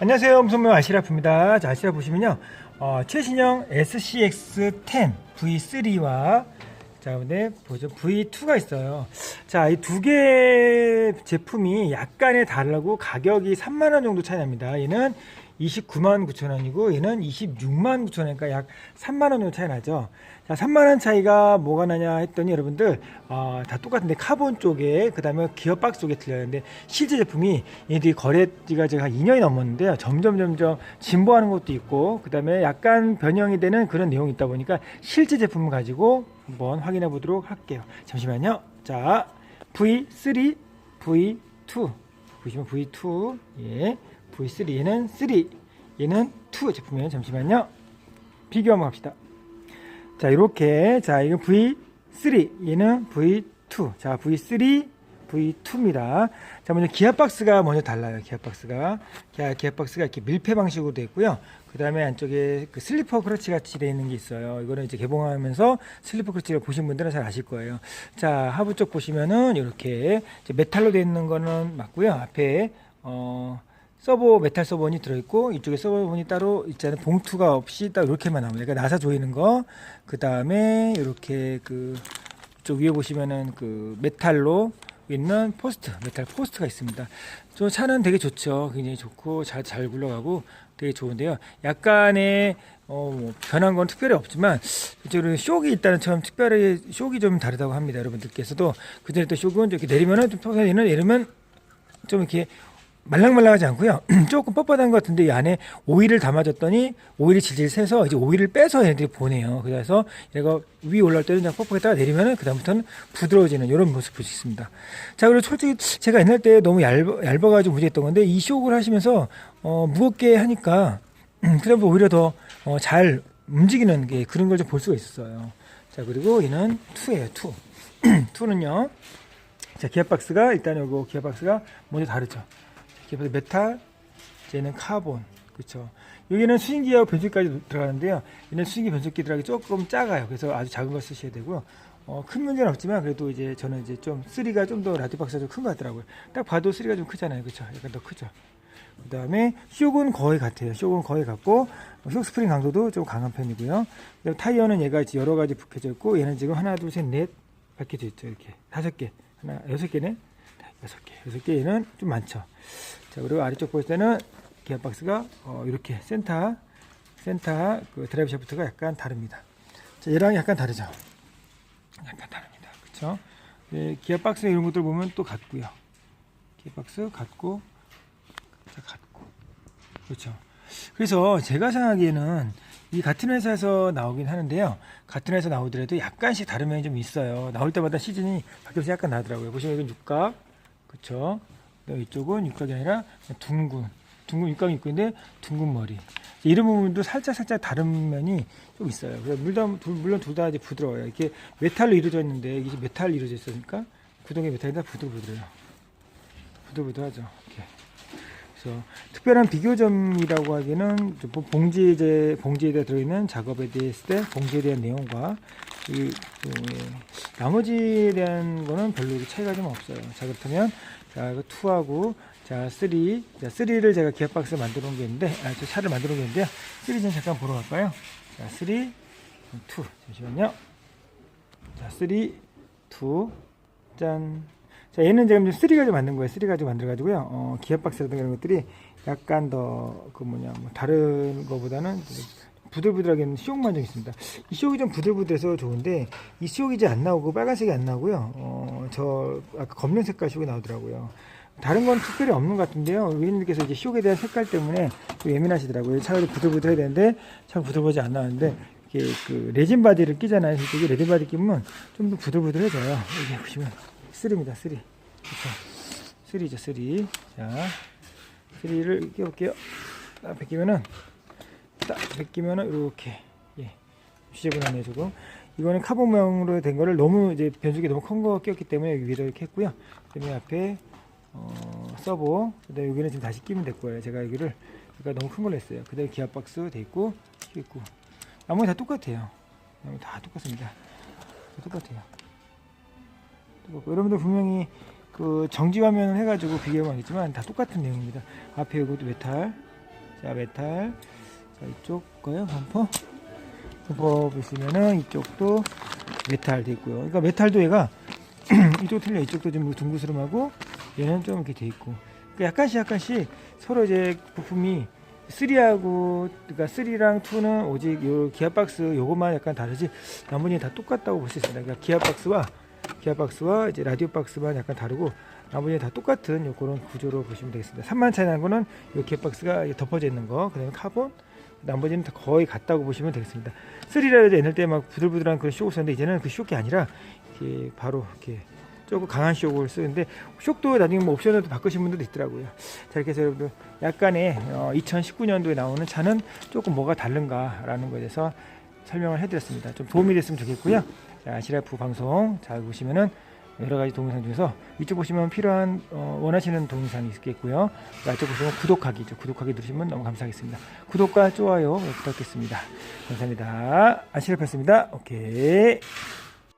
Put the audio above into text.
안녕하세요. 무선명 아시라프입니다. 자, 아시라 보시면요. 어, 최신형 SCX10 V3와 자, 근데 보죠. V2가 있어요. 자, 이 두 개 제품이 약간의 다르고 가격이 3만 원 정도 차이 납니다. 얘는 29만 9천 원이고 얘는 26만 9천 원이니까 약 3만 원 정도 차이 나죠. 자, 3만 원 차이가 뭐가 나냐 했더니 여러분들 어, 다 똑같은데 카본 쪽에 그다음에 기어박스 쪽에. 근데 실제 제품이 얘들이 거래지가 제가 한 2년이 넘었는데요. 점점 점점 진보하는 것도 있고 그다음에 약간 변형이 되는 그런 내용이 있다 보니까 실제 제품을 가지고 한번 확인해 보도록 할게요. 잠시만요. 자, V3, V2 보시면 V2 예. V3 얘는 3 얘는 2 제품이에요. 잠시만요. 비교 한번 합시다. 자 이렇게 자 이건 V3 얘는 V2 자 V3 V2입니다. 자 먼저 기아 박스가 먼저 달라요 기아 박스가. 기아, 기아 박스가 이렇게 밀폐 방식으로 되어 있고요. 그 다음에 안쪽에 그 슬리퍼 크러치 같이 되어 있는 게 있어요. 이거는 이제 개봉하면서 슬리퍼 크러치를 보신 분들은 잘 아실 거예요. 자 하부 쪽 보시면은 이렇게 메탈로 되어 있는 거는 맞고요. 앞에 어 서버 메탈 서버원이 들어있고 이쪽에 서버원이 따로 있잖아요. 봉투가 없이 딱 이렇게만 나옵니다. 그러니까 나사 조이는 거 그 다음에 이렇게 그쪽 위에 보시면은 그 메탈로 있는 포스트 메탈 포스트가 있습니다. 저 차는 되게 좋죠. 굉장히 좋고 잘 잘 굴러가고 되게 좋은데요. 약간의 어, 뭐 변한 건 특별히 없지만 이쪽으로 쇼이 있다는 처럼 특별히 쇼이 좀 다르다고 합니다 여러분들께서도. 그 전에 또 쇼은 이렇게 내리면은 좀 평소에 내리면 좀 이렇게 말랑말랑하지 않고요. 조금 뻣뻣한 것 같은데 이 안에 오일을 담아줬더니 오일이 질질 새서 이제 오일을 빼서 얘네들이 보내요. 그래서 얘가 위 올라올 때는 그냥 뻑뻑했다가 내리면은 그다음부터는 부드러워지는 이런 모습 볼 수 있습니다. 자, 그리고 솔직히 제가 옛날 때 너무 얇아, 얇아가지고 문제였던 건데 이 쇼크를 하시면서 어, 무겁게 하니까 그다음에 오히려 더잘 움직이는 게 그런 걸 좀 볼 수가 있었어요. 자, 그리고 얘는 2예요, 2. 2는요. 자, 기어박스가 일단 요거 기어박스가 먼저 다르죠. 기어박스 메탈, 얘는 카본. 그렇죠. 여기는 수신기하고 변속기까지 들어가는데요. 얘는 수신기 변속기 들어가기 조금 작아요. 그래서 아주 작은 걸 쓰셔야 되고요. 어, 큰 문제는 없지만 그래도 이제 저는 이제 좀 3가 좀 더 라디오 박스가 좀 큰 것 같더라고요. 딱 봐도 3가 좀 크잖아요. 그렇죠. 약간 더 크죠. 그 다음에 쇼은 거의 같아요. 쇼은 거의 같고 속 스프링 강도도 좀 강한 편이고요. 타이어는 얘가 여러 가지 북혀져 있고 얘는 지금 하나, 둘, 셋, 넷 박혀져 있죠. 이렇게 다섯 개, 하나, 여섯 개네, 여섯 개, 여섯 개 얘는 좀 많죠. 자 그리고 아래쪽 볼 때는 기어박스가 어, 이렇게 센터, 센터 그 드라이브 샤프트가 약간 다릅니다. 자 얘랑 약간 다르죠. 약간 다릅니다. 그렇죠? 예, 기어박스 이런 것들 보면 또 같고요. 기어박스 같고 자, 같고. 그렇죠. 그래서 제가 생각하기에는 이 같은 회사에서 나오긴 하는데요. 같은 회사 나오더라도 약간씩 다른 면이 좀 있어요. 나올 때마다 시즌이 바뀌면서 약간 나더라고요. 보시면 이건 육각. 그렇죠. 그다음에 이쪽은 육각이 아니라 둥근. 둥근 육각이 있고 있는데 둥근 머리. 이런 부분도 살짝 살짝 다른 면이 좀 있어요. 그래서 물론 둘, 물론 둘 다 이제 부드러워요. 이렇게 메탈로 이루어져 있는데 이게 메탈로 이루어져 있으니까 구동이 메탈이다 부들부들해요. 부들부들하죠. 이렇게. 그래서 특별한 비교점이라고 하기에는 뭐 봉지에 봉지에 들어있는 작업에 때 봉지에 대한 내용과 이, 나머지에 대한 거는 별로 차이가 좀 없어요. 자 그렇다면 자 이거 2하고 자 3, 자 3를 제가 기어박스 만들어 놓은 게 있는데 아, 저 차를 만들어 놓은 게 있는데요. 3 좀 잠깐 보러 갈까요? 자 3, 2 잠시만요. 자 3, 2 짠. 자, 얘는 지금 3 가지고 만든 거예요. 3 가지고 만들어가지고요. 어, 기어박스라든가 이런 것들이 약간 더, 그 뭐냐, 뭐 다른 거보다는 부들부들하게 시옥만 좀 있습니다. 이 시옥이 좀 부들부들해서 좋은데, 이 시옥이 이제 안 나오고 빨간색이 안 나오고요. 어, 저, 아까 검정 색깔 시옥이 나오더라고요. 다른 건 특별히 없는 것 같은데요. 의원님께서 이제 시옥에 대한 색깔 때문에 좀 예민하시더라고요. 차라리 부들부들해야 되는데, 참 부들부들하지 안 나왔는데, 이게 그 레진 바디를 끼잖아요. 이게 레진 바디 끼면 좀 더 부들부들해져요. 이게 보시면. 3입니다. 3. 그렇죠. 3죠. 3. 자, 3를 끼워볼게요. 딱 벗기면은 딱 벗기면은 이렇게 예. 지저분하네요, 조금. 이거는 카본 모양으로 된 거를 너무 이제 변속이 너무 큰 거 끼웠기 때문에 여기 위에다 이렇게 했고요. 그다음에 앞에 어, 서버. 그다음에 여기는 지금 다시 끼면 될 거예요. 제가 여기를 제가 너무 큰 걸로 했어요. 그다음에 기아 박스 돼 있고 있고 나머지 다 똑같아요. 나머지 다 똑같습니다. 다 똑같아요. 똑같고 여러분들 분명히 그 정지 화면을 해가지고 비교하면 알겠지만 다 똑같은 내용입니다. 앞에 이것도 메탈, 자 메탈 자 이쪽 거요? 범퍼 범퍼 보시면은 이쪽도 메탈 돼 있고요. 그러니까 메탈도 얘가 이쪽 틀려 이쪽도 좀 둥그스름하고 얘는 좀 이렇게 돼 있고. 그러니까 약간씩 약간씩 서로 이제 부품이 3하고 그러니까 3랑 2는 오직 요 기아 박스 요것만 약간 다르지 나머지는 다 똑같다고 볼 수 있습니다. 그러니까 기아 박스와 기아 박스와 이제 라디오 박스만 약간 다르고 나머지는 다 똑같은 요 그런 구조로 보시면 되겠습니다. 3만 차이 나는 거는 요 기아 박스가 이게 덮어져 있는 거, 그 다음에 카본, 나머지는 다 거의 같다고 보시면 되겠습니다. 3라도 옛날 때 막 부들부들한 그런 쇼크 썼는데 이제는 그 쇼크가 아니라 이렇게 바로 이렇게 조금 강한 쇼크를 쓰는데 쇼크도 나중에 뭐 옵션으로 바꾸신 분들도 있더라고요. 자 이렇게 해서 여러분들 약간의 어, 2019년도에 나오는 차는 조금 뭐가 다른가라는 거에 대해서 설명을 해드렸습니다. 좀 도움이 됐으면 좋겠고요. 자 시라프 방송 잘 보시면은 여러 가지 동영상 중에서 이쪽 보시면 필요한 어, 원하시는 동영상이 있겠고요. 이쪽 보시면 구독하기죠. 구독하기 누르시면 너무 감사하겠습니다. 구독과 좋아요 부탁드리겠습니다. 감사합니다. 아시라프였습니다. 오케이.